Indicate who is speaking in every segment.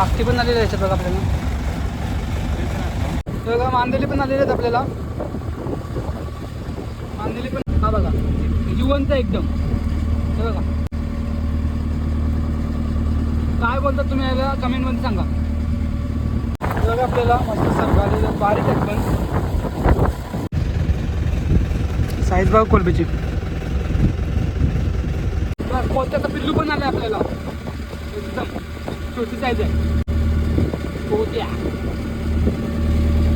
Speaker 1: बागती पण आलेली आहे बघा आपल्याला. बघा मांदेली पण आलेले आहेत आपल्याला. मांदेली पण हा बघा जिवंत एकदम. हे बघा. काय बोलतात तुम्ही याला? कमेंटमध्ये सांगा. बघा आपल्याला मस्त सरकारी बारीक आहेत पण. साईज बघा कोलबीची. कोलत्याचा पिल्लू पण आले आपल्याला. एकदम. छोटी साईज आहे. कोत्या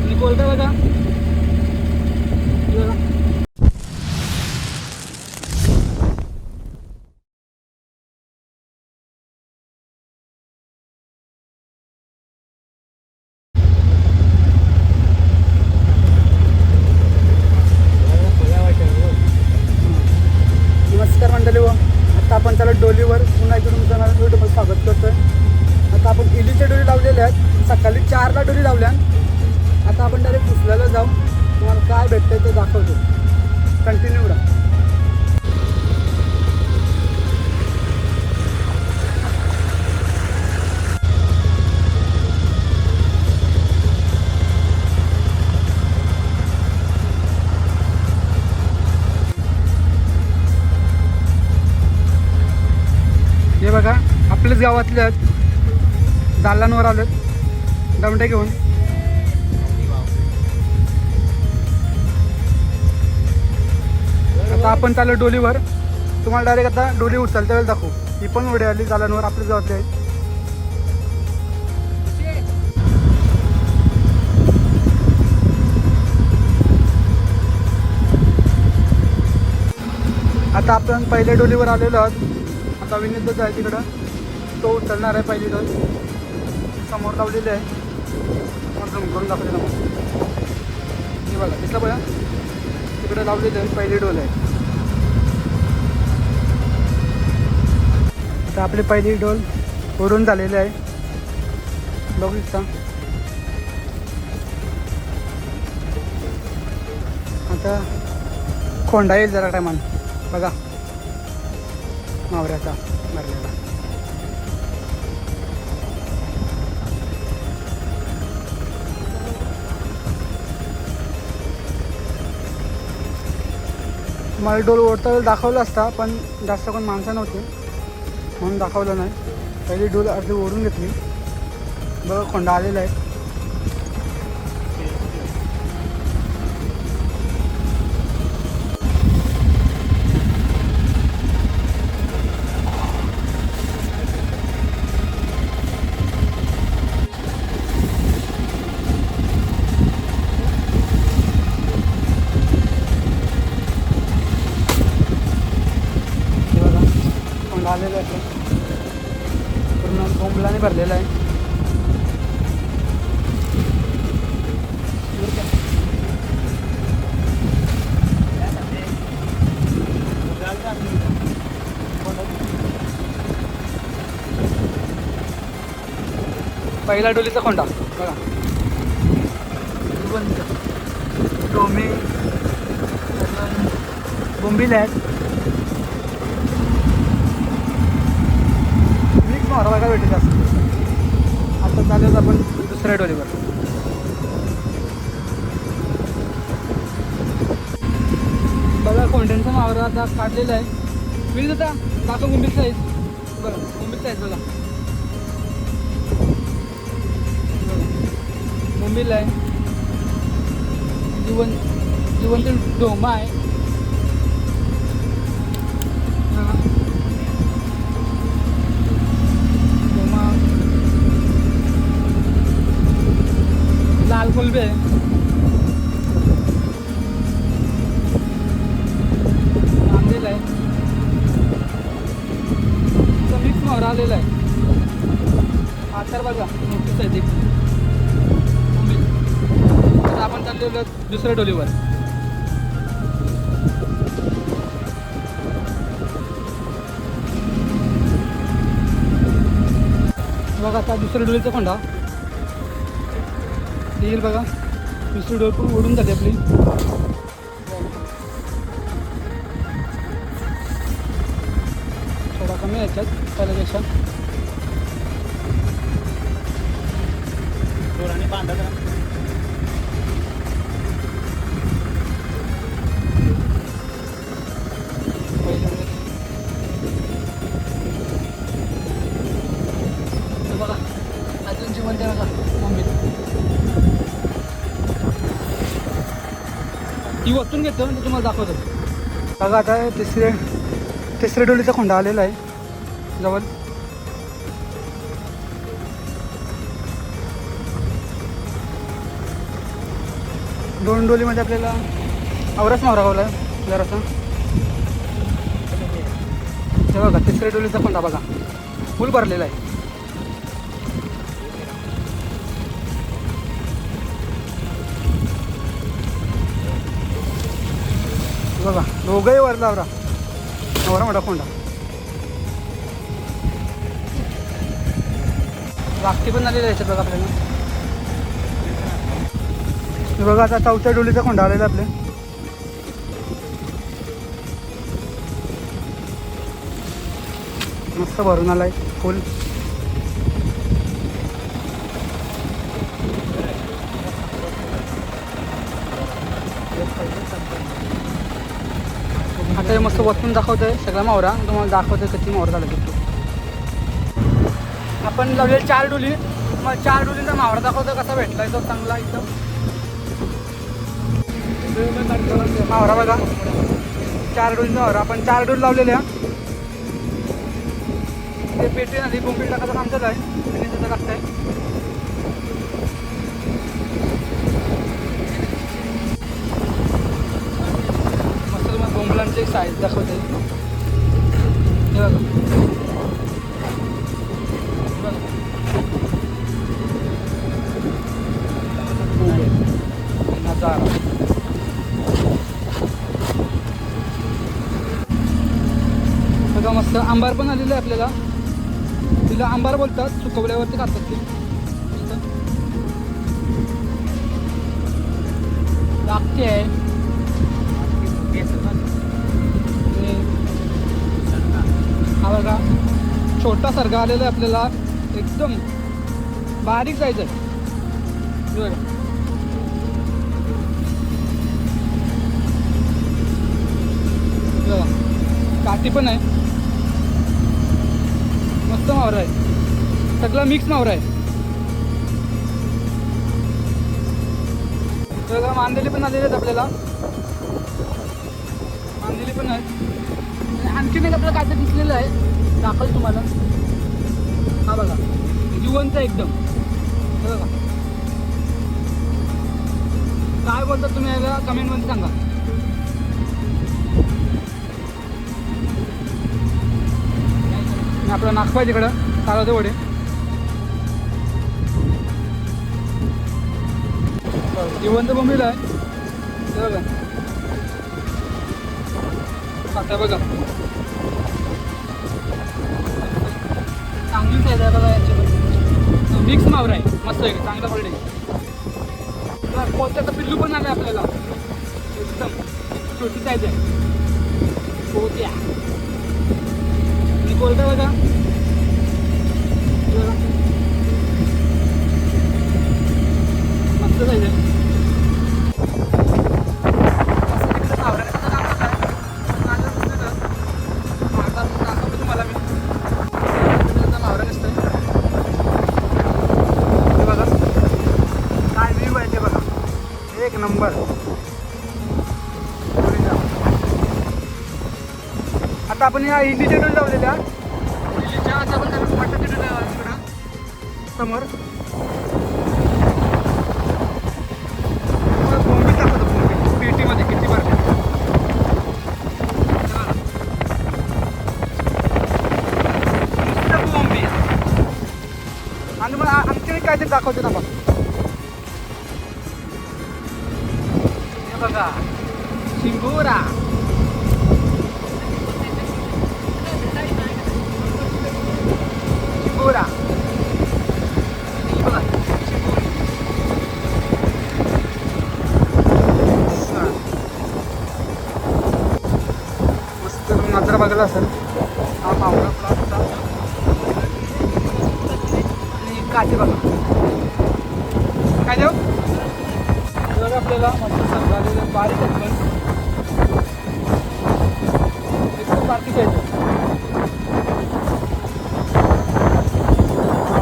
Speaker 1: आणि कोलता बघा. दाखवतो कंटिन्यू राहा हे बघा आपल्याच गावातले आहेत दालनांवर आलेत दमटे घेऊन. आता आपण चाललो डोलीवर. तुम्हाला डायरेक्ट आता डोली उचलता वेळेस दाखवू. ही पण उडी आली जालांवर आपली गावातली आहे. आता आपण पहिल्या डोलीवर आलेलो आहोत. आता विनितच आहे तिकडं. तो उचलणार आहे पहिली डोल. समोर लावलेली आहे. मग झूम करून दाखवलेला मग हे बघा दिसलं बघा तिकडे लावलेलं आहे पहिली डोल आहे. तर आपली पहिली डोल उडून झालेली आहे. बघू शकता. आता खोंडा येईल जरा टायमान. बघा. मावऱ्याचा भरलेला. मला डोल ओढता दाखवलं असता पण जास्त कोण माणसं नव्हती. म्हणून दाखवलं नाही. पहिली डोल अर्धी ओढून घेतली. बघा कोंडा आलेला आहे. बोंबलाने भरलेला आहे. पहिला डोलीचा कोंडा बघा. डोमे बोंबील आहेत. भेटत मारा आता चालेल आपण दुसऱ्या डोलीवर बघा कोंड्यांचा मावरा आता काढलेला आहे. मिळत होता दाखव मुंबई साईज बघा मुंबई साईज बघा. मुंबईला आहे. जीवन जीवन डोमा आहे. हां. लाल कोलबे आहे नांदेड आहे मिक्स मावरा आलेला आहे आकार बघा मोठीच आहे ते मुंबई आपण चाललेलो दुसऱ्या डोलीवर बघा आता दुसऱ्या डोलीचा येईल बघा. दुसरी डोर पण ओढून जाते आपली. थोडा कमी याच्यात त्याच्यापेक्षा आणि बांधा ती घेतो म्हणजे तुम्हाला दाखवतो. बघा आता तिसरे तिसऱ्या डोलीचा खोंडा आलेला आहे. जवळ. दोन डोलीमध्ये आपल्याला आवराच मावरा आहे जरासा. हे बघा तिसऱ्या डोलीचा खोंडा बघा. फुल भरलेला आहे. बघा दोघंही वर लावरा. नवरा मोठा खोंडा. वागती पण आलेली याच्यात बघा आपल्याला. बघा आता चौथ्या डोलीचा खोंडा आलेला आपल्या मस्त भरून आलाय फुल. आता हे मस्त वतून दाखवतोय. सगळा मावरा. तुम्हाला दाखवतोय किती मावरा झाला किती आपण लावले चार डोली. मग चार डोलीचा मावरा दाखवतो कसा भेटलाय तो चांगला इथं. मावरा बघा. चार डोलीचा मावरा. आपण चार डोल लावलेल्या. ते पेटी आली बोंबील टाकायचं आमचंच चालू आहे. आणि आहे? साईज दाखवते. हे बघा. बघा. नजारा बघा. मस्त आंबार पण आलेलं आहे आपल्याला. तिला आंबार बोलतात सुकवल्यावरती खातात ते. लागते. आहे हा बघा छोटा सरगा आलेला आहे आपल्याला. एकदम बारीक जायचं आहे. बघा. काठी पण आहे. मस्त मावरा आहे. सगळा मिक्स मावरा आहे. सगळं मांदेली पण आलेले आहेत आपल्याला. मांदेली पण आहे. आणखीन एक आपल्याला काय दिसलेलं आहे. दाखल तुम्हाला. हा बघा. जिवंत एकदम. हे बघा. काय बोलतात तुम्ही याला? कमेंटमध्ये सांगा. आपलं नागपाय तिकडं. चालवते वडे जिवंत बोंबील आहे. बघा. आता बघा. चांगली साईज आहे बघा याच्यामध्ये. मिक्स मावर आहे. मस्त आहे चांगला आहे. पोत्याचं पिल्लू पण आलं आपल्याला. एकदम छोटी साईज आहे. आता आपण या इंडीच्या डोल लावलेल्या. इंडीच्या आता आपण डोल तिकडं समोर दाखवतो किती आणि मला आणखी काहीतरी दाखवते ना मग बघायला असेल हा मावळा आणि काठी बघा. काय देऊ? बघा आपल्याला मस्त बारीक एकदम बारीक आहे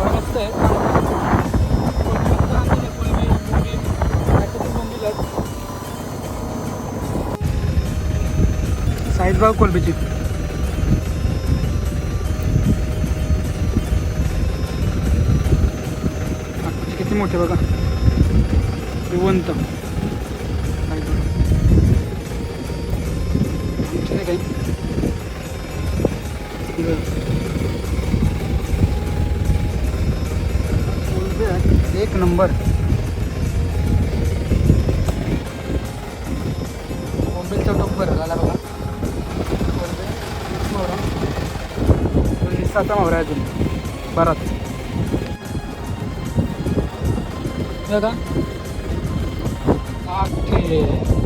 Speaker 1: मस्त आहे. कोळंबी मस्त आणलेली किती मोठे बघा? जिवंत. नाही काही. एक नंबर. बॉम्बेचा टॉप बरं झाला बघा. कोलंबी, वीस मोहरा. अजून. बराच. मोहरा आहे अजून बराच बघा आखे